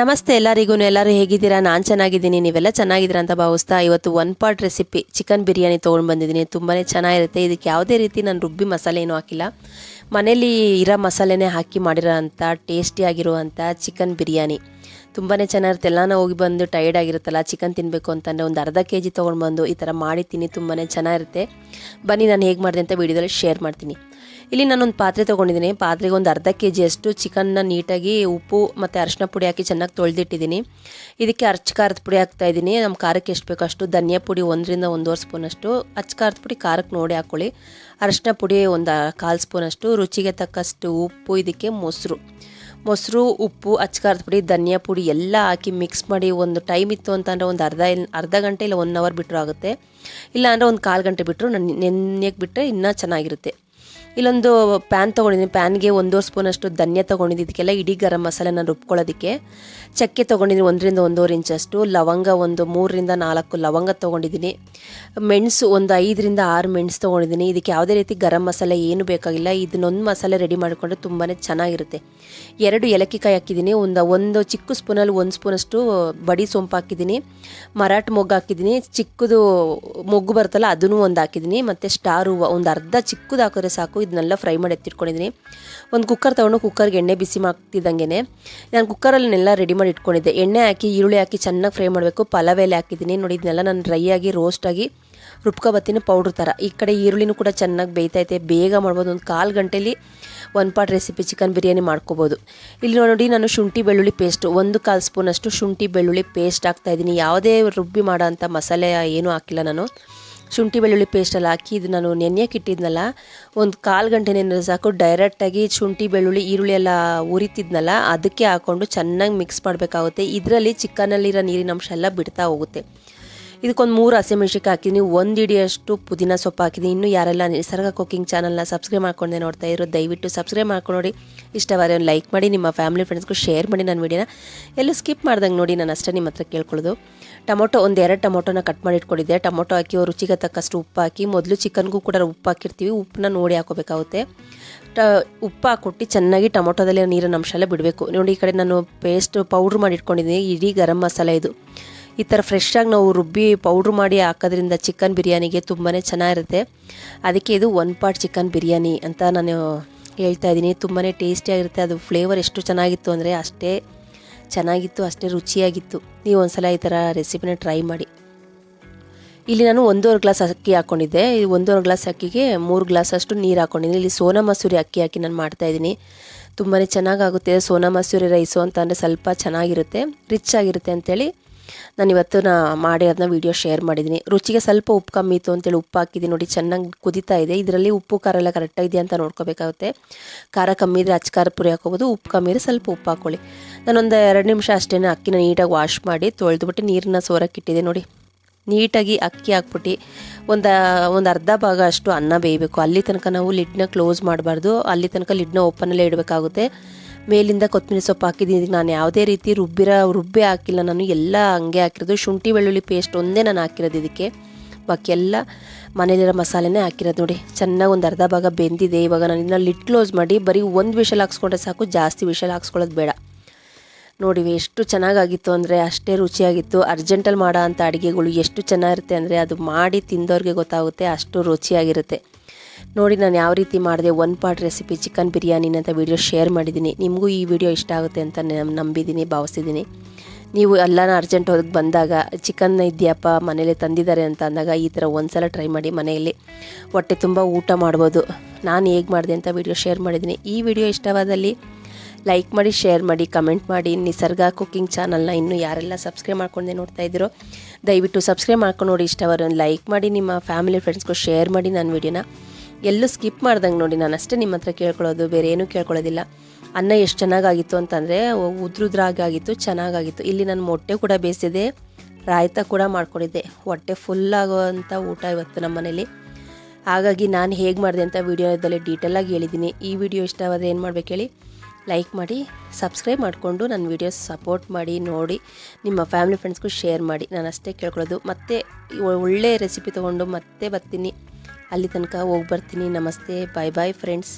ನಮಸ್ತೆ ಎಲ್ಲರಿಗೂ, ಎಲ್ಲರೂ ಹೇಗಿದ್ದೀರಾ? ನಾನು ಚೆನ್ನಾಗಿದ್ದೀನಿ, ನೀವೆಲ್ಲ ಚೆನ್ನಾಗಿದ್ದೀರಾ ಅಂತ ಭಾವಿಸ್ತಾ ಇವತ್ತು one pot recipe chicken biryani ತೊಗೊಂಡು ಬಂದಿದ್ದೀನಿ. ತುಂಬಾ ಚೆನ್ನಾಗಿರುತ್ತೆ. ಇದಕ್ಕೆ ಯಾವುದೇ ರೀತಿ ನಾನು ರುಬ್ಬಿ ಮಸಾಲೆ ಏನೂ ಹಾಕಿಲ್ಲ. ಮನೇಲಿ ಇರೋ ಮಸಾಲೆನೇ ಹಾಕಿ ಮಾಡಿರೋ ಅಂಥ ಟೇಸ್ಟಿಯಾಗಿರುವಂಥ ಚಿಕನ್ ಬಿರಿಯಾನಿ. ತುಂಬಾ ಚೆನ್ನಾಗಿರುತ್ತೆ. ಎಲ್ಲನೂ ಹೋಗಿ ಬಂದು ಟೈರ್ಡ್ ಆಗಿರುತ್ತಲ್ಲ, ಚಿಕನ್ ತಿನ್ನಬೇಕು ಅಂತಂದರೆ ಒಂದು ಅರ್ಧ ಕೆ ಜಿ ತೊಗೊಂಡು ಬಂದು ಈ ಥರ ಮಾಡಿ ತಿನ್ನಿ ತುಂಬಾ ಚೆನ್ನಾಗಿರುತ್ತೆ. ಬನ್ನಿ, ನಾನು ಹೇಗೆ ಮಾಡಿದೆ ಅಂತ ವೀಡಿಯೋದಲ್ಲಿ ಶೇರ್ ಮಾಡ್ತೀನಿ. ಇಲ್ಲಿ ನಾನೊಂದು ಪಾತ್ರೆ ತೊಗೊಂಡಿದ್ದೀನಿ. ಪಾತ್ರೆಗೆ ಒಂದು ಅರ್ಧ ಕೆ ಜಿಯಷ್ಟು ಚಿಕನ್ನ ನೀಟಾಗಿ ಉಪ್ಪು ಮತ್ತು ಅರಿಶಿನ ಪುಡಿ ಹಾಕಿ ಚೆನ್ನಾಗಿ ತೊಳೆದಿಟ್ಟಿದ್ದೀನಿ. ಇದಕ್ಕೆ ಅರ್ಚ ಖಾರದ ಪುಡಿ ಹಾಕ್ತಾ ಇದ್ದೀನಿ. ನಮ್ಮ ಖಾರಕ್ಕೆ ಎಷ್ಟು ಬೇಕೋ ಅಷ್ಟು ಧನಿಯಾ ಪುಡಿ ಒಂದರಿಂದ ಒಂದೂವರೆ ಸ್ಪೂನಷ್ಟು ಅಚ್ಚ ಖಾರದ ಪುಡಿ ಖಾರಕ್ಕೆ ನೋಡಿ ಹಾಕ್ಕೊಳ್ಳಿ ಅರಿಶಿನ ಪುಡಿ ಒಂದು ಕಾಲು ಸ್ಪೂನಷ್ಟು ರುಚಿಗೆ ತಕ್ಕಷ್ಟು ಉಪ್ಪು, ಇದಕ್ಕೆ ಮೊಸರು. ಮೊಸರು, ಉಪ್ಪು, ಅಚ್ಚ ಖಾರದ ಪುಡಿ, ಧನಿಯಾ ಪುಡಿ ಎಲ್ಲ ಹಾಕಿ ಮಿಕ್ಸ್ ಮಾಡಿ ಒಂದು ಟೈಮ್ ಇತ್ತು ಅಂತಂದರೆ ಒಂದು ಅರ್ಧ ಅರ್ಧ ಗಂಟೆ ಇಲ್ಲ ಒನ್ ಅವರ್ ಬಿಟ್ಟರು ಆಗುತ್ತೆ. ಇಲ್ಲ ಅಂದರೆ ಒಂದು ಕಾಲು ಗಂಟೆ ಬಿಟ್ಟರು ನನ್ನ ನೆನೆಯಕ್ಕೆ ಬಿಟ್ಟರೆ ಇನ್ನೂ ಚೆನ್ನಾಗಿರುತ್ತೆ. ಇಲ್ಲೊಂದು ಪ್ಯಾನ್ ತೊಗೊಂಡಿದ್ದೀನಿ. ಪ್ಯಾನ್ಗೆ ಒಂದೂವರೆ ಸ್ಪೂನಷ್ಟು ಧನ್ಯ ತೊಗೊಂಡಿದ್ದಕ್ಕೆಲ್ಲ ಇಡೀ ಗರಂ ಮಸಾಲೆನ ರುಬ್ಕೊಳ್ಳೋದಕ್ಕೆ. ಚಕ್ಕೆ ತೊಗೊಂಡಿದ್ದೀನಿ ಒಂದರಿಂದ ಒಂದೂವರೆ ಇಂಚಷ್ಟು ಲವಂಗ ಒಂದು ಮೂರರಿಂದ ನಾಲ್ಕು ಲವಂಗ ತೊಗೊಂಡಿದ್ದೀನಿ. ಮೆಣಸು ಒಂದು ಐದರಿಂದ ಆರು ಮೆಣಸು ತೊಗೊಂಡಿದ್ದೀನಿ. ಇದಕ್ಕೆ ಯಾವುದೇ ರೀತಿ ಗರಂ ಮಸಾಲೆ ಏನು ಬೇಕಾಗಿಲ್ಲ. ಇದನ್ನೊಂದು ಮಸಾಲೆ ರೆಡಿ ಮಾಡಿಕೊಂಡ್ರೆ ತುಂಬಾ ಚೆನ್ನಾಗಿರುತ್ತೆ. ಎರಡು ಏಲಕ್ಕಿಕಾಯಿ ಹಾಕಿದ್ದೀನಿ. ಒಂದು ಒಂದು ಚಿಕ್ಕ ಸ್ಪೂನಲ್ಲಿ ಒಂದು ಸ್ಪೂನಷ್ಟು ಬಡಿ ಸೊಂಪು ಹಾಕಿದ್ದೀನಿ. ಮರಾಠ ಮೊಗ್ಗು ಹಾಕಿದ್ದೀನಿ. ಚಿಕ್ಕದು ಮೊಗ್ಗು ಬರುತ್ತಲ್ಲ, ಅದನ್ನು ಒಂದು ಹಾಕಿದ್ದೀನಿ. ಮತ್ತು ಸ್ಟಾರ್ ಹೂವು ಒಂದು ಅರ್ಧ ಚಿಕ್ಕದು ಹಾಕಿದ್ರೆ ಸಾಕು. ಇದನ್ನೆಲ್ಲ ಫ್ರೈ ಮಾಡಿ ಎತ್ತಿಟ್ಕೊಂಡಿದ್ದೀನಿ. ಒಂದು ಕುಕ್ಕರ್ ತೊಗೊಂಡು ಕುಕ್ಕರ್ಗೆ ಎಣ್ಣೆ ಬಿಸಿ ಮಾಡ್ತಿದ್ದಂಗೆ ನಾನು ಕುಕ್ಕರಲ್ಲಿನೆಲ್ಲ ರೆಡಿ ಮಾಡಿ ಇಟ್ಕೊಂಡಿದ್ದೆ. ಎಣ್ಣೆ ಹಾಕಿ, ಈರುಳ್ಳಿ ಹಾಕಿ ಚೆನ್ನಾಗಿ ಫ್ರೈ ಮಾಡಬೇಕು. ಪಲಾವ್ ಎಲೆ ಹಾಕಿದ್ದೀನಿ. ನೋಡಿ ಇದನ್ನೆಲ್ಲ ನಾನು ಡ್ರೈ ಆಗಿ ರೋಸ್ಟ್ ಆಗಿ ರುಬ್ಕೊಬತ್ತೀನಿ ಪೌಡ್ರ್ ಥರ ಈ ಕಡೆ ಈರುಳ್ಳಿನೂ ಕೂಡ ಚೆನ್ನಾಗಿ ಬೇಯ್ತೈತೆ. ಬೇಗ ಮಾಡ್ಬೋದು. ಒಂದು ಕಾಲು ಗಂಟೆಲಿ one pot recipe chicken biryani ಮಾಡ್ಕೋಬೋದು. ಇಲ್ಲಿ ನೋಡಿ ನಾನು ಶುಂಠಿ, ಬೆಳ್ಳುಳ್ಳಿ ಪೇಸ್ಟ್ ಒಂದು ಕಾಲು ಸ್ಪೂನಷ್ಟು ಶುಂಠಿ, ಬೆಳ್ಳುಳ್ಳಿ ಪೇಸ್ಟ್ ಹಾಕ್ತಾಯಿದ್ದೀನಿ ಯಾವುದೇ ರುಬ್ಬಿ ಮಾಡೋ ಅಂಥ ಮಸಾಲೆ ಏನೂ ಹಾಕಿಲ್ಲ ನಾನು. ಶುಂಠಿ ಬೆಳ್ಳುಳ್ಳಿ ಪೇಸ್ಟಲ್ಲಿ ಹಾಕಿ ಇದು ನಾನು ನೆನೆಯಕ್ಕೆ ಇಟ್ಟಿದ್ನಲ್ಲ ಒಂದು ಕಾಲು ಗಂಟೆ ನೆನೆದ್ರೆ ಸಾಕು ಡೈರೆಕ್ಟಾಗಿ ಶುಂಠಿ, ಬೆಳ್ಳುಳ್ಳಿ, ಈರುಳ್ಳಿ ಎಲ್ಲ ಉರಿತಿದ್ನಲ್ಲ, ಅದಕ್ಕೆ ಹಾಕ್ಕೊಂಡು ಚೆನ್ನಾಗಿ ಮಿಕ್ಸ್ ಮಾಡಬೇಕಾಗುತ್ತೆ. ಇದರಲ್ಲಿ ಚಿಕನಲ್ಲಿರೋ ನೀರಿನಂಶ ಎಲ್ಲ ಬಿಡ್ತಾ ಹೋಗುತ್ತೆ. ಇದಕ್ಕೊಂದು ಮೂರು ಹಸಿಮೆಣಸಿಕಾಯಿ ಹಾಕಿದ್ದೀನಿ ಒಂದು ಇಡಿಯಷ್ಟು ಪುದೀನ ಸೊಪ್ಪು ಹಾಕಿದ್ದೀನಿ ಇನ್ನೂ ಯಾರೆಲ್ಲ ನಿಸರ್ಗ ಕುಕಿಂಗ್ ಚಾನಲ್ನ ಸಬ್ಸ್ಕ್ರೈಬ್ ಮಾಡ್ಕೊಂಡೆ ನೋಡ್ತಾ ಇರೋ, ದಯವಿಟ್ಟು ಸಬ್ಸ್ಕ್ರೈಬ್ ಮಾಡ್ಕೊಂಡು ನೋಡಿ. ಇಷ್ಟವಾದರೆ ಒಂದು ಲೈಕ್ ಮಾಡಿ, ನಿಮ್ಮ ಫ್ಯಾಮಿಲಿ ಫ್ರೆಂಡ್ಸ್ಗೂ ಶೇರ್ ಮಾಡಿ ನನ್ನ ವಿಡಿಯೋನ. ಎಲ್ಲೂ ಸ್ಕಿಪ್ ಮಾಡ್ದಂಗೆ ನೋಡಿ, ನಾನು ಅಷ್ಟೇ ನಿಮ್ಮ ಹತ್ರ ಕೇಳ್ಕೊಳ್ಳೋದು. ಟೊಮೊಟೊ, ಒಂದು ಎರಡು ಟೊಮೊಟೊನ ಕಟ್ ಮಾಡಿ ಇಟ್ಕೊಂಡಿದ್ದೆ. ಟೊಮೊಟೊ ಹಾಕಿ ರುಚಿಗೆ ತಕ್ಕಷ್ಟು ಉಪ್ಪು ಹಾಕಿ, ಮೊದಲು ಚಿಕನ್ಗೂ ಕೂಡ ಉಪ್ಪು ಹಾಕಿರ್ತೀವಿ. ಉಪ್ಪನ್ನ ನೋಡಿ ಹಾಕೋಬೇಕಾಗುತ್ತೆ. ಟ, ಉಪ್ಪು ಹಾಕ್ಕೊಟ್ಟು ಚೆನ್ನಾಗಿ ಟೊಮೊಟೊದಲ್ಲಿ ನೀರಿನ ಅಂಶ ಎಲ್ಲ ಬಿಡಬೇಕು. ನೋಡಿ, ಈ ಕಡೆ ನಾನು ಪೇಸ್ಟ್ ಪೌಡ್ರ್ ಮಾಡಿ ಇಟ್ಕೊಂಡಿದ್ದೀನಿ. ಇಡೀ ಗರಂ ಮಸಾಲೆ ಇದು. ಈ ಥರ ಫ್ರೆಶ್ಶಾಗಿ ನಾವು ರುಬ್ಬಿ ಪೌಡ್ರ್ ಮಾಡಿ ಹಾಕೋದ್ರಿಂದ ಚಿಕನ್ ಬಿರಿಯಾನಿಗೆ ತುಂಬಾ ಚೆನ್ನಾಗಿರುತ್ತೆ. ಅದಕ್ಕೆ ಇದು ಒನ್ ಪಾರ್ಟ್ ಚಿಕನ್ ಬಿರಿಯಾನಿ ಅಂತ ನಾನು ಹೇಳ್ತಾ ಇದ್ದೀನಿ. ತುಂಬಾ ಟೇಸ್ಟಿಯಾಗಿರುತ್ತೆ ಅದು ಫ್ಲೇವರ್ ಎಷ್ಟು ಚೆನ್ನಾಗಿತ್ತು ಅಂದರೆ ಅಷ್ಟೇ ಚೆನ್ನಾಗಿತ್ತು, ಅಷ್ಟೇ ರುಚಿಯಾಗಿತ್ತು. ನೀವು ಒಂದ್ಸಲ ಈ ಥರ ರೆಸಿಪಿನ ಟ್ರೈ ಮಾಡಿ. ಇಲ್ಲಿ ನಾನು ಒಂದೂವರೆ ಗ್ಲಾಸ್ ಅಕ್ಕಿ ಹಾಕ್ಕೊಂಡಿದ್ದೆ ಈ ಒಂದೂವರೆ ಗ್ಲಾಸ್ ಅಕ್ಕಿಗೆ ಮೂರು ಗ್ಲಾಸ್ ಅಷ್ಟು ನೀರು ಹಾಕ್ಕೊಂಡಿದ್ದೀನಿ ಇಲ್ಲಿ ಸೋನಾ ಮಸೂರಿ ಅಕ್ಕಿ ಹಾಕಿ ನಾನು ಮಾಡ್ತಾಯಿದ್ದೀನಿ ತುಂಬಾ ಚೆನ್ನಾಗಾಗುತ್ತೆ ಸೋನಾ ಮಸೂರಿ ರೈಸು ಅಂತಂದರೆ ಸ್ವಲ್ಪ ಚೆನ್ನಾಗಿರುತ್ತೆ ರಿಚ್ ಆಗಿರುತ್ತೆ ಅಂತೇಳಿ ನಾನು ಇವತ್ತು ನಾ ಮಾಡಿ ಅದನ್ನ ವೀಡಿಯೋ ಶೇರ್ ಮಾಡಿದ್ದೀನಿ ರುಚಿಗೆ ಸ್ವಲ್ಪ ಉಪ್ಪು ಕಮ್ಮಿ ಇತ್ತು ಅಂತೇಳಿ ಉಪ್ಪು ಹಾಕಿದ್ದೀನಿ ನೋಡಿ, ಚೆನ್ನಾಗಿ ಕುದೀತಾ ಇದೆ. ಇದರಲ್ಲಿ ಉಪ್ಪು, ಖಾರ ಎಲ್ಲ ಕರೆಕ್ಟಾಗಿದೆ ಅಂತ ನೋಡ್ಕೋಬೇಕಾಗುತ್ತೆ. ಖಾರ ಕಮ್ಮಿ ಇದ್ದರೆ ಅಚ್ಚ ಖಾರ ಪುರಿ ಹಾಕೋಬೋದು ಉಪ್ಪು ಕಮ್ಮಿ ಇದ್ರೆ ಸ್ವಲ್ಪ ಉಪ್ಪು ಹಾಕ್ಕೊಳ್ಳಿ. ನಾನೊಂದು ಎರಡು ನಿಮಿಷ ಅಷ್ಟೇ ಅಕ್ಕಿನ ನೀಟಾಗಿ ವಾಶ್ ಮಾಡಿ ತೊಳೆದ್ಬಿಟ್ಟು ನೀರನ್ನ ಸೋರಕ್ಕಿಟ್ಟಿದೆ ನೋಡಿ, ನೀಟಾಗಿ ಅಕ್ಕಿ ಹಾಕ್ಬಿಟ್ಟು ಒಂದು ಒಂದು ಅರ್ಧ ಭಾಗ ಅಷ್ಟು ಅನ್ನ ಬೇಯಬೇಕು. ಅಲ್ಲಿ ತನಕ ನಾವು ಲಿಡ್ನ ಕ್ಲೋಸ್ ಮಾಡಬಾರ್ದು. ಅಲ್ಲಿ ತನಕ ಲಿಡ್ನ ಓಪನಲ್ಲೇ ಇಡಬೇಕಾಗುತ್ತೆ. ಮೇಲಿಂದ ಕೊತ್ತಂಬರಿ ಸೊಪ್ಪು ಹಾಕಿದ್ದೀನಿ. ನಾನು ಯಾವುದೇ ರೀತಿ ರುಬ್ಬಿರ, ರುಬ್ಬಿ ಹಾಕಿಲ್ಲ. ನಾನು ಎಲ್ಲ ಹಂಗೆ ಹಾಕಿರೋದು. ಶುಂಠಿ, ಬೆಳ್ಳುಳ್ಳಿ ಪೇಸ್ಟ್ ಒಂದೇ ನಾನು ಹಾಕಿರೋದು ಇದಕ್ಕೆ. ಬಾಕಿ ಎಲ್ಲ ಮನೇಲಿರೋ ಮಸಾಲೆನೇ ಹಾಕಿರೋದು ನೋಡಿ. ಚೆನ್ನಾಗಿ ಒಂದು ಅರ್ಧ ಭಾಗ ಬೆಂದಿದೆ. ಇವಾಗ ನಾನು ಇದನ್ನ ಲಿಟ್ ಕ್ಲೋಸ್ ಮಾಡಿ ಬರೀ ಒಂದು ವಿಷಲ್ ಹಾಕ್ಸ್ಕೊಂಡ್ರೆ ಸಾಕು. ಜಾಸ್ತಿ ವಿಷಲ್ ಹಾಕ್ಸ್ಕೊಳ್ಳೋದು ಬೇಡ. ನೋಡಿ ಎಷ್ಟು ಚೆನ್ನಾಗಾಗಿತ್ತು ಅಂದರೆ ಅಷ್ಟೇ ರುಚಿಯಾಗಿತ್ತು. ಅರ್ಜೆಂಟಲ್ಲಿ ಮಾಡೋ ಅಂಥ ಅಡುಗೆಗಳು ಎಷ್ಟು ಚೆನ್ನಾಗಿರುತ್ತೆ ಅಂದರೆ ಅದು ಮಾಡಿ ತಿಂದವ್ರಿಗೆ ಗೊತ್ತಾಗುತ್ತೆ ಅಷ್ಟು ರುಚಿಯಾಗಿರುತ್ತೆ. ನೋಡಿ, ನಾನು ಯಾವ ರೀತಿ ಮಾಡಿದೆ one pot recipe chicken biryani ಅಂತ ವೀಡಿಯೋ ಶೇರ್ ಮಾಡಿದ್ದೀನಿ. ನಿಮಗೂ ಈ ವಿಡಿಯೋ ಇಷ್ಟ ಆಗುತ್ತೆ ಅಂತ ನಂಬಿದ್ದೀನಿ ಭಾವಿಸಿದ್ದೀನಿ ನೀವು ಎಲ್ಲನ ಅರ್ಜೆಂಟ್ ಹೋಗಿ ಬಂದಾಗ ಚಿಕನ್ ಇದೆಯಪ್ಪ, ಮನೇಲಿ ತಂದಿದ್ದಾರೆ ಅಂತ ಅಂದಾಗ ಈ ಥರ ಒಂದು ಸಲ ಟ್ರೈ ಮಾಡಿ ಮನೆಯಲ್ಲಿ. ಹೊಟ್ಟೆ ತುಂಬ ಊಟ ಮಾಡ್ಬೋದು. ನಾನು ಹೇಗೆ ಮಾಡಿದೆ ಅಂತ ವಿಡಿಯೋ ಶೇರ್ ಮಾಡಿದ್ದೀನಿ. ಈ ವಿಡಿಯೋ ಇಷ್ಟವಾದಲ್ಲಿ ಲೈಕ್ ಮಾಡಿ ಶೇರ್ ಮಾಡಿ ಕಮೆಂಟ್ ಮಾಡಿ. ನಿಸರ್ಗ ಕುಕ್ಕಿಂಗ್ ಚಾನಲ್ನ ಇನ್ನೂ ಯಾರೆಲ್ಲ ಸಬ್ಸ್ಕ್ರೈಬ್ ಮಾಡ್ಕೊಂಡೆ ನೋಡ್ತಾ ಇದ್ದೀರೋ, ದಯವಿಟ್ಟು ಸಬ್ಸ್ಕ್ರೈಬ್ ಮಾಡ್ಕೊಂಡು ನೋಡಿ. ಇಷ್ಟವಾದ ಲೈಕ್ ಮಾಡಿ, ನಿಮ್ಮ ಫ್ಯಾಮಿಲಿ ಫ್ರೆಂಡ್ಸ್ಗೂ ಶೇರ್ ಮಾಡಿ ನನ್ನ ವೀಡಿಯೋನ ಎಲ್ಲೂ ಸ್ಕಿಪ್ ಮಾಡ್ದಂಗೆ ನೋಡಿ ನಾನು ಅಷ್ಟೇ ನಿಮ್ಮ ಹತ್ರ ಕೇಳ್ಕೊಳ್ಳೋದು, ಬೇರೆ ಏನೂ ಕೇಳ್ಕೊಳ್ಳೋದಿಲ್ಲ. ಅನ್ನ ಎಷ್ಟು ಚೆನ್ನಾಗಾಗಿತ್ತು ಅಂತಂದರೆ ಉದ್ರುದ್ರಾಗಾಗಿತ್ತು, ಚೆನ್ನಾಗಾಗಿತ್ತು. ಇಲ್ಲಿ ನಾನು ಮೊಟ್ಟೆ ಕೂಡ ಬೇಯಿಸಿದೆ, ರಾಯ್ತ ಕೂಡ ಮಾಡ್ಕೊಂಡಿದ್ದೆ. ಹೊಟ್ಟೆ ಫುಲ್ ಆಗೋವಂಥ ಊಟ ಇವತ್ತು ನಮ್ಮ ಮನೇಲಿ. ಹಾಗಾಗಿ ನಾನು ಹೇಗೆ ಮಾಡಿದೆ ಅಂತ ವೀಡಿಯೋದಲ್ಲಿ ಡೀಟೇಲಾಗಿ ಹೇಳಿದ್ದೀನಿ. ಈ ವಿಡಿಯೋ ಇಷ್ಟವಾದರೆ ಏನು ಮಾಡ್ಬೇಕು ಹೇಳಿ ಲೈಕ್ ಮಾಡಿ ಸಬ್ಸ್ಕ್ರೈಬ್ ಮಾಡಿಕೊಂಡು ನನ್ನ ವೀಡಿಯೋಸ್ ಸಪೋರ್ಟ್ ಮಾಡಿ, ನೋಡಿ, ನಿಮ್ಮ ಫ್ಯಾಮಿಲಿ ಫ್ರೆಂಡ್ಸ್ಗೂ ಶೇರ್ ಮಾಡಿ. ನಾನು ಅಷ್ಟೇ ಕೇಳ್ಕೊಳ್ಳೋದು. ಮತ್ತೆ ಒಳ್ಳೆ ರೆಸಿಪಿ ತೊಗೊಂಡು ಮತ್ತೆ ಬರ್ತೀನಿ. ಅಲ್ಲಿ ತನಕ ಹೋಗಿ ಬರ್ತೀನಿ ನಮಸ್ತೆ. ಬಾಯ್ ಬಾಯ್ ಫ್ರೆಂಡ್ಸ್